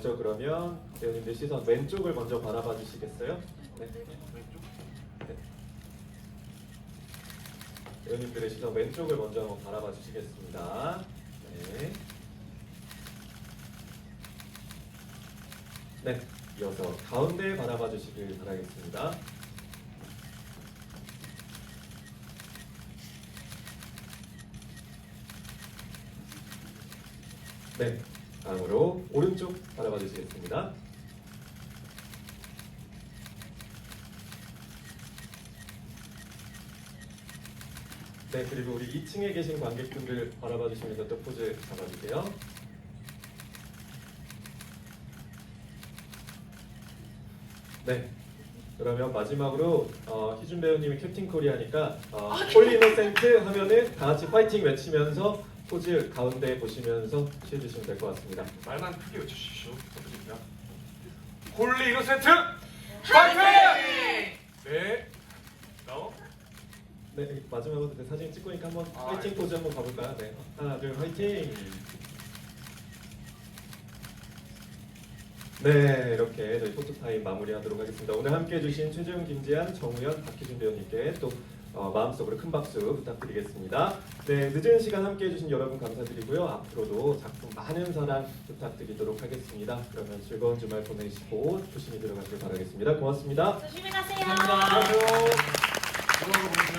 먼저 그러면 배우님들 시선 왼쪽을 먼저 바라봐 주시겠어요? 네. 왼쪽. 네. 배우님들의 시선 왼쪽을 먼저 한번 바라봐 주시겠습니다. 네. 네. 이어서 가운데 바라봐 주시길 바라겠습니다. 네. 다음으로 오른쪽 바라봐 주시겠습니다. 네, 그리고 우리 2층에 계신 관객분들 바라봐 주시면서 또 포즈 잡아주세요. 네. 그러면 마지막으로 어, 희준 배우님이 캡틴 코리아니까 어, 폴리노센트 하면은 다 같이 파이팅 외치면서 포즈 가운데 보시면서 취해주시면 될 것 같습니다. 말만 크게 외쳐주십시오. 부탁드립니다. 홀리 이노센트 파이팅! 네. 네, 마지막으로 그 사진 찍고 니까 한번 아, 파이팅 예. 포즈 한번 가볼까요? 네, 하나, 둘, 파이팅! 네, 이렇게 저희 포토타임 마무리하도록 하겠습니다. 오늘 함께해 주신 최재훈, 김지한, 정우현, 박희준 배우님께 또 어, 마음속으로 큰 박수 부탁드리겠습니다. 네, 늦은 시간 함께 해주신 여러분 감사드리고요. 앞으로도 작품 많은 사랑 부탁드리도록 하겠습니다. 그러면 즐거운 주말 보내시고 조심히 들어가시길 바라겠습니다. 고맙습니다. 조심히 가세요. 감사합니다. 안녕.